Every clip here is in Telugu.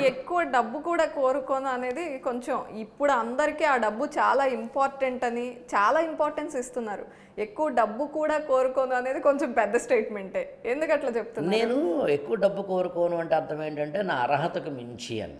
ఎక్కువ డబ్బు కూడా కోరుకోను అనేది కొంచెం ఇప్పుడు అందరికీ ఆ డబ్బు చాలా ఇంపార్టెంట్ అని చాలా ఇంపార్టెన్స్ ఇస్తున్నారు. ఎక్కువ డబ్బు కూడా కోరుకోను అనేది కొంచెం పెద్ద స్టేట్మెంటే. ఎందుకు అట్లా చెప్తున్నారు? నేను ఎక్కువ డబ్బు కోరుకోను అంటే అర్థం ఏంటంటే నా అర్హతకు మించి అని.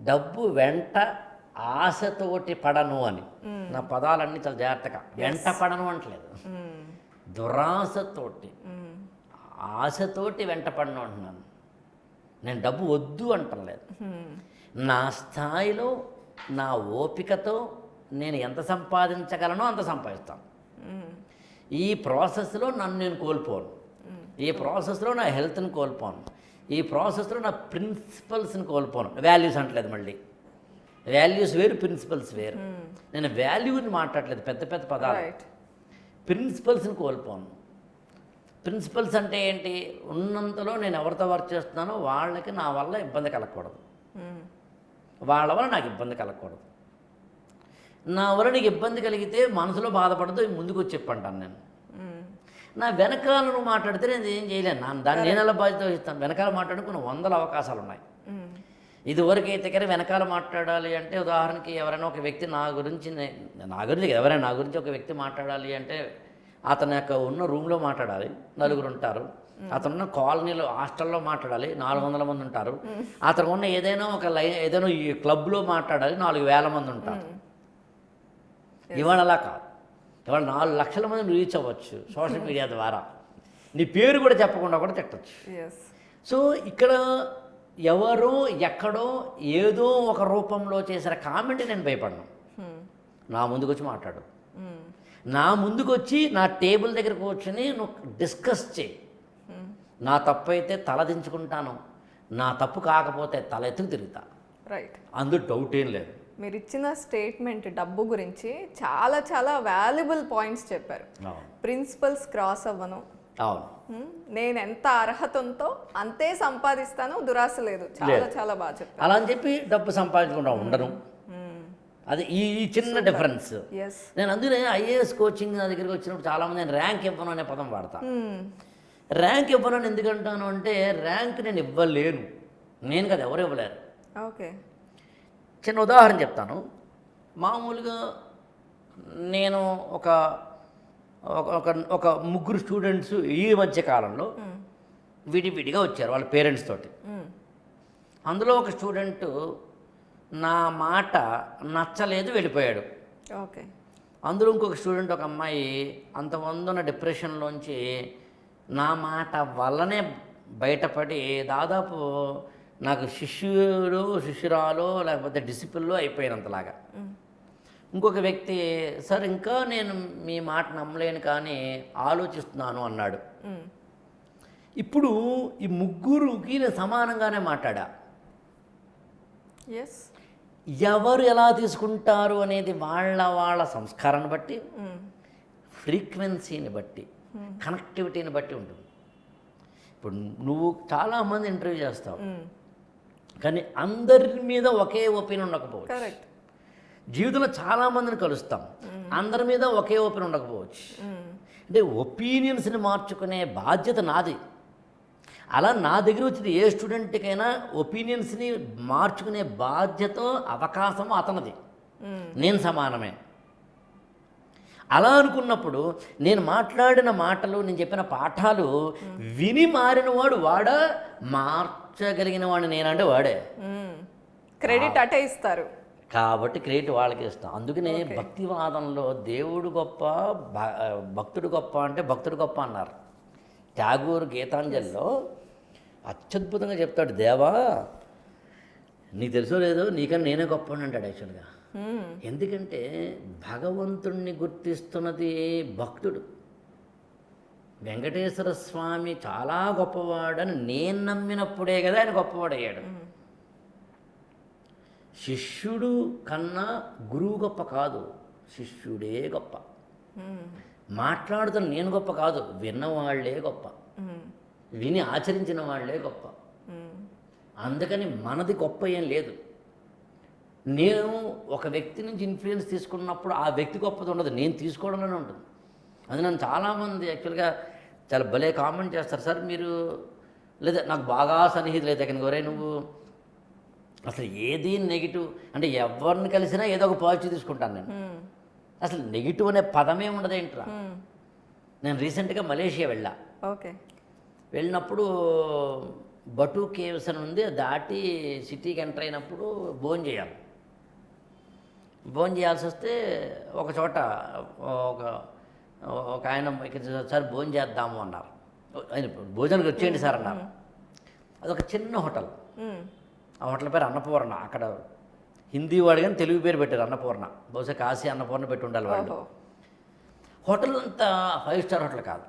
డబ్బు వెంట ఆశతోటి పడను అని. నా పదాలన్నీ చాలా జాగ్రత్తగా. వెంట పడను అంటలేదు. దురాశతోటి. ఆశతోటి వెంట పడను అంటున్నాను. నేను డబ్బు వద్దు అంటలేదు. నా స్థాయిలో నా ఓపికతో నేను ఎంత సంపాదించగలనో అంత సంపాదిస్తాను. ఈ ప్రాసెస్లో నన్ను నేను కోల్పోను. ఈ ప్రాసెస్లో నా హెల్త్ని కోల్పోను. ఈ ప్రాసెస్లో నా ప్రిన్సిపల్స్ని కోల్పోను. వాల్యూస్ అంటలేదు మళ్ళీ. వాల్యూస్ వేరు ప్రిన్సిపల్స్ వేరు. నేను వాల్యూని మాట్లాడలేదు పెద్ద పెద్ద పదాలు. ప్రిన్సిపల్స్ని కోల్పోను. ప్రిన్సిపల్స్ అంటే ఏంటి ఉన్నంతలో నేను ఎవరితో వర్క్ చేస్తున్నానో వాళ్ళకి నా వల్ల ఇబ్బంది కలగకూడదు. వాళ్ళ వల్ల నాకు ఇబ్బంది కలగకూడదు నా వల్ల నీకు ఇబ్బంది కలిగితే మనసులో బాధపడదు ముందుకు వచ్చి చెప్పంటాను నేను. నా వెనకాల నువ్వు మాట్లాడితే నేను ఏం చేయలేను నా దాన్ని నేను ఎలా బాధ్యత వహిస్తాను వెనకాల మాట్లాడుకున్న వందల అవకాశాలు ఉన్నాయి మ్మ్. ఇదివరకు అయితే కానీ వెనకాల మాట్లాడాలి అంటే ఉదాహరణకి ఎవరైనా ఒక వ్యక్తి నా గురించి నా గురించి ఎవరైనా నా గురించి ఒక వ్యక్తి మాట్లాడాలి అంటే అతని యొక్క ఉన్న రూమ్లో మాట్లాడాలి. నలుగురు ఉంటారు. అతను ఉన్న కాలనీలో హాస్టల్లో మాట్లాడాలి. నాలుగు వందల మంది ఉంటారు. అతను ఉన్న ఏదైనా ఒక లై ఏదైనా ఈ క్లబ్లో మాట్లాడాలి. నాలుగు వేల మంది ఉంటారు. ఇవాళ అలా కాదు. ఇవాళ నాలుగు లక్షల మంది రీచ్ అవ్వచ్చు సోషల్ మీడియా ద్వారా. నీ పేరు కూడా చెప్పకుండా కూడా తిట్టచ్చు. సో ఇక్కడ ఎవరో ఎక్కడో ఏదో ఒక రూపంలో చేసిన కామెంట్ నేను భయపడను. మ్మ్. నా ముందుకు వచ్చి మాట్లాడు. నా ముందుకు వచ్చి నా టేబుల్ దగ్గర కూర్చొని నువ్వు డిస్కస్ చేయి. మ్మ్. నా తప్పు అయితే తల దించుకుంటాను. నా తప్పు కాకపోతే తల ఎత్తుకు తిరుగుతా. రైట్ అందు డౌట్ ఏం లేదు. మీరు ఇచ్చిన స్టేట్మెంట్ డబ్బు గురించి చాలా చాలా వాల్యుబుల్ పాయింట్స్ చెప్పారు. ప్రిన్సిపల్స్ క్రాస్ అవ్వను. అవును. హ్మ్, నేను ఎంత అర్హత ఉందో అంతే సంపాదిస్తాను దురాశ లేదు. చాలా చాలా బాగా చెప్పారు. అలా అని చెప్పి డబ్బు సంపాదించకుండా ఉండను. అది ఈ చిన్న డిఫరెన్స్ నేను అందుకనే ఐఏఎస్ కోచింగ్ నా దగ్గరికి వచ్చినప్పుడు చాలామంది నేను ర్యాంక్ ఇవ్వను అనే పదం వాడతా. ర్యాంక్ ఇవ్వను అని ఎందుకంటాను అంటే ర్యాంక్ నేను ఇవ్వలేను. నేను కదా ఎవరు ఇవ్వలేరు. ఓకే చిన్న ఉదాహరణ చెప్తాను. మామూలుగా నేను ఒక ఒక- ఒక ఒక ముగ్గురు స్టూడెంట్స్ ఈ మధ్య కాలంలో విడివిడిగా వచ్చారు వాళ్ళ పేరెంట్స్ తోటి. అందులో ఒక స్టూడెంట్ నా మాట నచ్చలేదు వెళ్ళిపోయాడు. ఓకే. అందులో ఇంకొక స్టూడెంట్ ఒక అమ్మాయి అంతమంది ఉన్న డిప్రెషన్లోంచి నా మాట వల్లనే బయటపడి దాదాపు నాకు శిష్యుడు శిష్యురాలో లేకపోతే డిసిప్లిన్లో అయిపోయినంతలాగా. ఇంకొక వ్యక్తి సార్ ఇంకా నేను మీ మాట నమ్మలేను కానీ ఆలోచిస్తున్నాను అన్నాడు. ఇప్పుడు ఈ ముగ్గురుకి నేను సమానంగానే మాట్లాడా? ఎస్ ఎవరు ఎలా తీసుకుంటారు అనేది వాళ్ళ వాళ్ళ సంస్కారాన్ని బట్టి ఫ్రీక్వెన్సీని బట్టి కనెక్టివిటీని బట్టి ఉంటుంది. ఇప్పుడు నువ్వు చాలామంది ఇంటర్వ్యూ చేస్తావు. కానీ అందరి మీద ఒకే ఒపీనియన్ ఉండకపోవచ్చు. కరెక్ట్. జీవితంలో చాలామందిని కలుస్తాం. అందరి మీద ఒకే ఒపీనియన్ ఉండకపోవచ్చు. అంటే ఒపీనియన్స్ని మార్చుకునే బాధ్యత నాది. అలా నా దగ్గర వచ్చిన ఏ స్టూడెంట్కైనా ఒపీనియన్స్ని మార్చుకునే బాధ్యత అవకాశం అతనిది. నేను సమానమే. అలా అనుకున్నప్పుడు నేను మాట్లాడిన మాటలు నేను చెప్పిన పాఠాలు విని మారినవాడు వాడా మార్చగలిగిన వాడు నేనంటే వాడే. క్రెడిట్ అటే ఇస్తారు. కాబట్టి క్రెడిట్ వాళ్ళకి ఇస్తాం. అందుకనే భక్తివాదంలో దేవుడు గొప్ప భక్తుడు గొప్ప అంటే భక్తుడు గొప్ప అన్నారు. ట్యాగూర్ గీతాంజలిలో అత్యద్భుతంగా చెప్తాడు దేవా నీకు తెలుసో లేదో నీకన్నా నేనే గొప్ప అంటాడు యాక్చువల్గా ఎందుకంటే భగవంతుణ్ణి గుర్తిస్తున్నది భక్తుడు. వెంకటేశ్వర స్వామి చాలా గొప్పవాడని నేను నమ్మినప్పుడే కదా ఆయన గొప్పవాడయ్యాడు. శిష్యుడు కన్నా గురువు గొప్ప కాదు. శిష్యుడే గొప్ప. మాట్లాడుతున్న నేను గొప్ప కాదు విన్నవాళ్ళే గొప్ప. విని ఆచరించిన వాళ్ళే గొప్ప. అందుకని మనది గొప్ప ఏం లేదు. నేను ఒక వ్యక్తి నుంచి ఇన్ఫ్లుయెన్స్ తీసుకున్నప్పుడు ఆ వ్యక్తి గొప్పది ఉండదు నేను తీసుకోవడంలోనే ఉంటుంది. అది నన్ను చాలామంది యాక్చువల్గా చాలా భలే కామెంట్ చేస్తారు. సార్ మీరు లేదా నాకు బాగా సన్నిహితులు అయితే కనుక ఒరే నువ్వు అసలు ఏది నెగిటివ్ అంటే ఎవరిని కలిసినా ఏదో ఒక పాజిటివ్ తీసుకుంటాను నేను. అసలు నెగిటివ్ అనే పదమే ఉండదేంట్రా. నేను రీసెంట్గా మలేషియా వెళ్ళా. ఓకే. వెళ్ళినప్పుడు బటు కేవ్స్ అని ఉంది దాటి సిటీకి ఎంటర్ అయినప్పుడు భోజనం చేయాలి. భోజనం చేయాల్సి వస్తే ఒక చోట ఒక ఒక ఆయన ఇక్కడ సార్ భోజనం చేద్దాము అన్నారు. ఆయన భోజనానికి వచ్చేయండి సార్ అన్నారు. అదొక చిన్న హోటల్. ఆ హోటల్ పేరు అన్నపూర్ణ అక్కడ హిందీ వాడు కానీ తెలుగు పేరు పెట్టారు అన్నపూర్ణ. బహుశా కాశీ అన్నపూర్ణ పెట్టి ఉండాలి వాళ్ళు. హోటల్ అంత ఫైవ్ స్టార్ హోటల్ కాదు.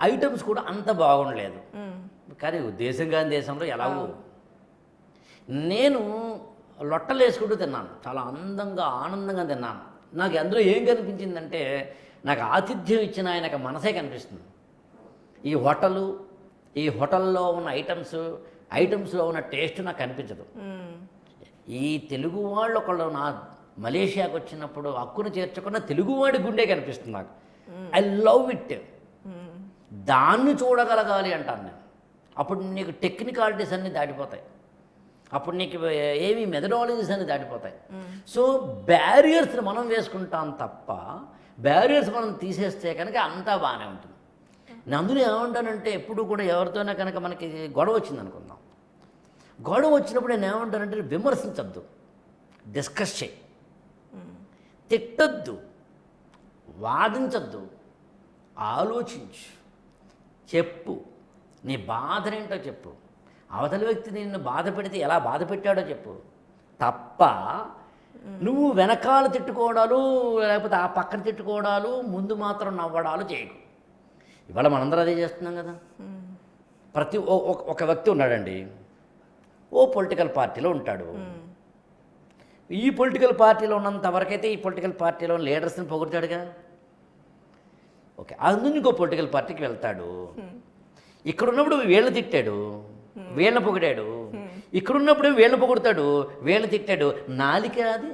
ఐటమ్స్ కూడా అంత బాగుండలేదు. కానీ దేశం కాని దేశంలో ఎలాగో నేను లొట్టలు వేసుకుంటూ తిన్నాను. చాలా అందంగా ఆనందంగా తిన్నాను. నాకు అందులో ఏం కనిపించిందంటే నాకు ఆతిథ్యం ఇచ్చిన ఆయనకు మనసే కనిపిస్తుంది. ఈ హోటలు ఈ హోటల్లో ఉన్న ఐటమ్స్ ఐటమ్స్లో ఉన్న టేస్ట్ నాకు కనిపించదు మ్మ్. ఈ తెలుగు వాళ్ళు ఒకళ్ళు నా మలేషియాకి వచ్చినప్పుడు హక్కును చేర్చుకున్న తెలుగువాడి గుండె కనిపిస్తుంది నాకు. I love it. దాన్ని చూడగలగాలి అంటాను నేను. అప్పుడు నీకు టెక్నికాలిటీస్ అన్నీ దాటిపోతాయి. అప్పుడు నీకు ఏమి మెథడాలజీస్ అన్ని దాటిపోతాయి. సో బ్యారియర్స్ని మనం వేసుకుంటాం తప్ప బ్యారియర్స్ మనం తీసేస్తే కనుక అంతా బాగానే ఉంటుంది. అందులో ఏమంటానంటే ఎప్పుడు కూడా ఎవరితోనే కనుక మనకి గొడవ వచ్చింది అనుకుందాం గొడవ వచ్చినప్పుడు నేను ఏమంటానంటే విమర్శించద్దు. డిస్కస్ చేయి. తిట్టద్దు. వాదించద్దు. ఆలోచించు. చెప్పు. నీ బాధనేంటో చెప్పు. అవతల వ్యక్తి నిన్ను బాధ పెడితే ఎలా బాధ పెట్టాడో చెప్పు. తప్ప నువ్వు వెనకాల తిట్టుకోవడాలు లేకపోతే ఆ పక్కన తిట్టుకోవడాలు ముందు మాత్రం నవ్వడాలు చేయకు. ఇవాళ మనందరం అదే చేస్తున్నాం కదా. ప్రతి ఒక- ఒక వ్యక్తి ఉన్నాడండి. ఓ పొలిటికల్ పార్టీలో ఉంటాడు. ఈ పొలిటికల్ పార్టీలో ఉన్నంత వరకైతే ఈ పొలిటికల్ పార్టీలో లీడర్స్ని పొగుడతాడుగా. ఓకే అందుకు ఇంకో పొలిటికల్ పార్టీకి వెళ్తాడు. ఇక్కడ ఉన్నప్పుడు వీళ్ళని తిట్టాడు. వీళ్ళని పొగిడాడు. ఇక్కడ ఉన్నప్పుడు వీళ్ళని పొగుడతాడు. వీళ్ళని తిట్టాడు. నాలిక అది.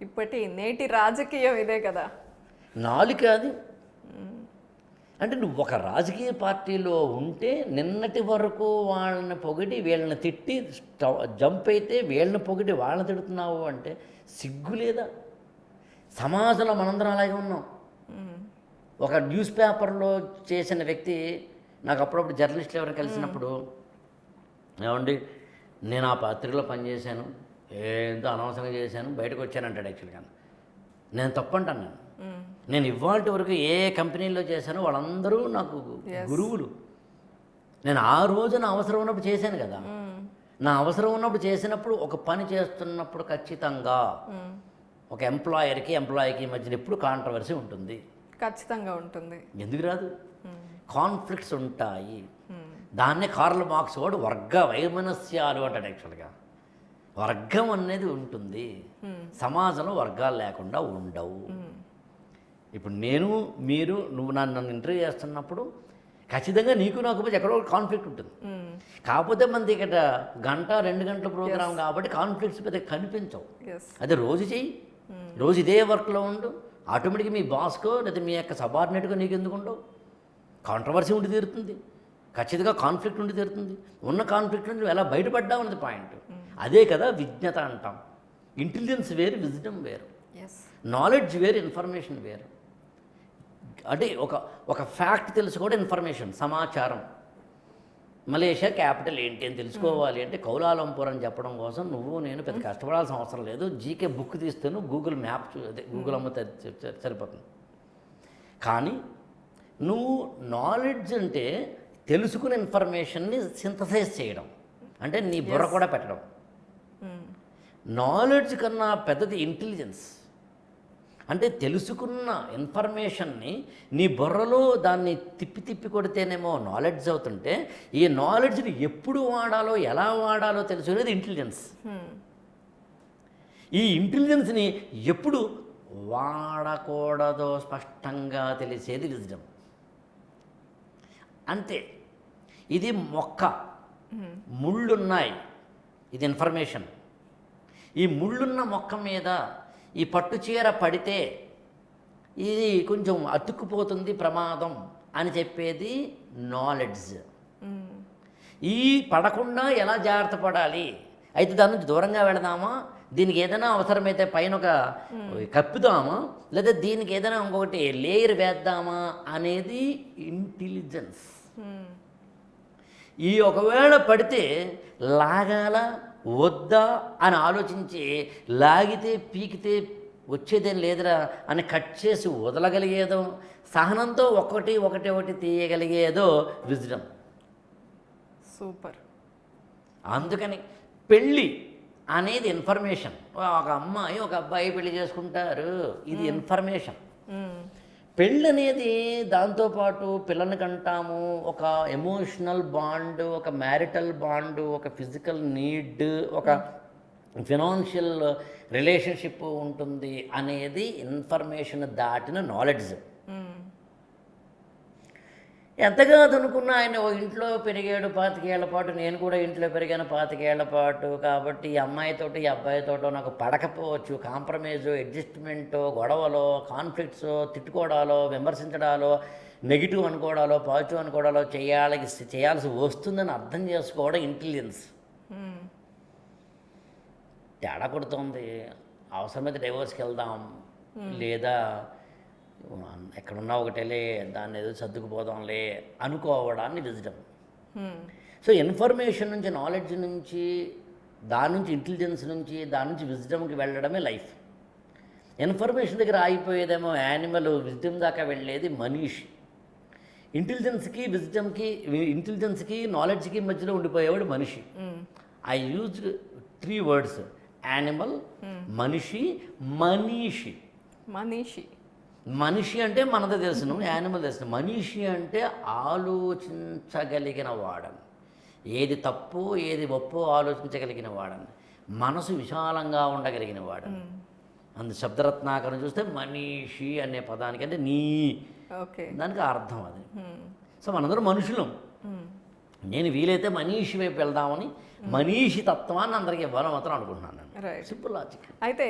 ఇప్పటి నేటి రాజకీయం ఇదే కదా. నాలిక అది. అంటే నువ్వు ఒక రాజకీయ పార్టీలో ఉంటే నిన్నటి వరకు వాళ్ళని పొగిడి వీళ్ళని తిట్టి జంప్ అయితే వీళ్ళని పొగిడి వాళ్ళని తిడుతున్నావు అంటే సిగ్గు లేదా సమాజంలో మనందరం అలాగే ఉన్నాం. ఒక న్యూస్ పేపర్లో చేసిన వ్యక్తి నాకు అప్పుడప్పుడు జర్నలిస్టులు ఎవరైనా కలిసినప్పుడు ఏమండి నేను ఆ పత్రికలో పనిచేశాను ఏంతో అనవసరంగా చేశాను బయటకు వచ్చానంటాడు యాక్చువల్గా నేను తప్పంటాను నేను. నేను ఇవాళ వరకు ఏ కంపెనీలో చేశానో వాళ్ళందరూ నాకు. గురువులు నేను ఆ రోజు నా అవసరం ఉన్నప్పుడు చేశాను కదా మ్మ్. నా అవసరం ఉన్నప్పుడు చేసినప్పుడు ఒక పని చేస్తున్నప్పుడు ఖచ్చితంగా మ్మ్. ఒక ఎంప్లాయర్కి ఎంప్లాయీకి మధ్యన ఎప్పుడు కాంట్రవర్సీ ఉంటుంది ఖచ్చితంగా ఉంటుంది ఎందుకు రాదు. కాన్ఫ్లిక్ట్స్ ఉంటాయి మ్మ్. దాన్నే కార్ల మార్క్స్ వాడు వర్గ వైమనస్యాలు అంటాడు యాక్చువల్గా వర్గం అనేది ఉంటుంది. సమాజంలో వర్గాలు లేకుండా ఉండవు. ఇప్పుడు నేను మీరు నువ్వు నన్ను నన్ను ఇంటర్వ్యూ చేస్తున్నప్పుడు ఖచ్చితంగా నీకు నాకు మధ్య ఎక్కడో ఒక కాన్ఫ్లిక్ట్ ఉంటుంది. మ్మ్. కాకపోతే మనది ఇక్కడ గంట రెండు గంటల ప్రోగ్రామ్ కాబట్టి కాన్ఫ్లిక్ట్స్ పెద్ద కనిపించవు. అదే రోజు చెయ్యి. రోజు ఇదే వర్క్లో ఉండు. ఆటోమేటిక్గా మీ బాస్కో లేదా మీ యొక్క సబార్డినేట్గా నీకు ఎందుకు ఉండవు? కాంట్రవర్సీ ఉండి తీరుతుంది. ఖచ్చితంగా కాన్ఫ్లిక్ట్ ఉండి తీరుతుంది. ఉన్న కాన్ఫ్లిక్ట్ నుండి నువ్వు ఎలా బయటపడ్డావు అన్నది పాయింట్ అదే కదా విజ్ఞత అంటాం. ఇంటెలిజెన్స్ వేరు విజ్డమ్ వేరు. నాలెడ్జ్ వేరు ఇన్ఫర్మేషన్ వేరు. అంటే ఒక ఒక ఫ్యాక్ట్ తెలుసుకోవడం ఇన్ఫర్మేషన్ సమాచారం. మలేషియా క్యాపిటల్ ఏంటి అని తెలుసుకోవాలి అంటే కౌలాలంపూర్ అని చెప్పడం కోసం నువ్వు నేను పెద్ద కష్టపడాల్సిన అవసరం లేదు. జీకే బుక్ తీస్తాను గూగుల్ మ్యాప్ అదే గూగుల్ అమ్మ సరిపోతుంది. కానీ నువ్వు నాలెడ్జ్ అంటే తెలుసుకున్న ఇన్ఫర్మేషన్ని సింథసైజ్ చేయడం. అంటే నీ బుర్ర కూడా పెట్టడం. నాలెడ్జ్ కన్నా పెద్దది ఇంటెలిజెన్స్ అంటే తెలుసుకున్న ఇన్ఫర్మేషన్ని నీ బుర్రలో దాన్ని తిప్పి తిప్పి కొడితేనేమో నాలెడ్జ్ అవుతుంటే ఈ నాలెడ్జ్ని ఎప్పుడు వాడాలో ఎలా వాడాలో తెలుసుకునేది ఇంటెలిజెన్స్. ఈ ఇంటెలిజెన్స్ని ఎప్పుడు వాడకూడదో స్పష్టంగా తెలిసేది విజ్డమ్ అంతే. ఇది మొక్క. ముళ్ళున్నాయి. ఇది ఇన్ఫర్మేషన్ ఈ ముళ్ళున్న మొక్క మీద ఈ పట్టు చీర పడితే ఇది కొంచెం అతుక్కుపోతుంది ప్రమాదం అని చెప్పేది నాలెడ్జ్. ఈ పడకుండా ఎలా జాగ్రత్త పడాలి? అయితే దాని నుంచి దూరంగా వెళదామా? దీనికి ఏదైనా అవసరమైతే పైన ఒక కప్పుదామా? లేదా దీనికి ఏదైనా ఇంకొకటి లేయర్ వేద్దామా అనేది ఇంటెలిజెన్స్. ఈ ఒకవేళ పడితే లాగాల? వద్దా అని ఆలోచించి లాగితే పీకితే వచ్చేదేం లేదురా అని కట్ చేసి వదలగలిగేదో సహనంతో ఒకటి ఒకటి ఒకటి తీయగలిగేదో విజ్డమ్ సూపర్. అందుకని పెళ్ళి అనేది ఇన్ఫర్మేషన్. ఒక అమ్మాయి ఒక అబ్బాయి పెళ్ళి చేసుకుంటారు. ఇది ఇన్ఫర్మేషన్. పెళ్ళి అనేది దాంతోపాటు పిల్లని కంటాము ఒక ఎమోషనల్ బాండ్ ఒక మ్యారిటల్ బాండ్ ఒక ఫిజికల్ నీడ్ ఒక ఫినాన్షియల్ రిలేషన్షిప్ ఉంటుంది అనేది ఇన్ఫర్మేషన్ దాటిన నాలెడ్జ్ మ్మ్. ఎంతగా అనుకున్నా ఆయన ఓ ఇంట్లో పెరిగాడు పాతికేళ్ళ పాటు నేను కూడా ఇంట్లో పెరిగాను పాతికేళ్ళ పాటు. కాబట్టి ఈ అమ్మాయితోటి ఈ అబ్బాయితోటో నాకు పడకపోవచ్చు. కాంప్రమైజ్ అడ్జస్ట్మెంట్ గొడవలో కాన్ఫ్లిక్ట్స్ తిట్టుకోవడాలో విమర్శించడాలో నెగిటివ్ అనుకోవడాలో పాజిటివ్ అనుకోవడాలో చేయాలి చేయాల్సి వస్తుందని అర్థం చేసుకోవడం ఇంటెలిజెన్స్. తేడా కొడుతుంది. అవసరమైతే డైవర్స్కి వెళ్దాం. లేదా ఎక్కడున్నా ఒకటేలే దాన్ని ఏదో సర్దుకుపోదాంలే అనుకోవడాన్ని విజడం. సో ఇన్ఫర్మేషన్ నుంచి నాలెడ్జ్ నుంచి దాని నుంచి ఇంటెలిజెన్స్ నుంచి దాని నుంచి విజ్డమ్కి వెళ్ళడమే లైఫ్. ఇన్ఫర్మేషన్ దగ్గర ఆగిపోయేదేమో యానిమల్ విజ్డమ్ దాకా వెళ్ళేది మనీషి. ఇంటెలిజెన్స్కి విజ్డమ్కి ఇంటెలిజెన్స్కి నాలెడ్జ్కి మధ్యలో ఉండిపోయేవాడు మనిషి. I use three words animal మనిషి మనీషి. మనీషి. మనిషి అంటే మనది తెలుసును యానిమల్ తెలుసు మనిషి అంటే ఆలోచించగలిగిన వాడని. ఏది తప్పు ఏది ఒప్పో ఆలోచించగలిగిన వాడని. మనసు విశాలంగా ఉండగలిగిన వాడని. అందు శబ్దరత్నాకరం చూస్తే మనీషి అనే పదానికి అంటే నీ. ఓకే. దానికి అర్థం అది. సో మనందరం మనుషులం. నేను వీలైతే మనీషి వైపు వెళ్దామని మనీషి తత్వాన్ని అందరికీ ఇవ్వాలని మాత్రం అనుకుంటున్నాను సింపుల్ లాజిక్ అయితే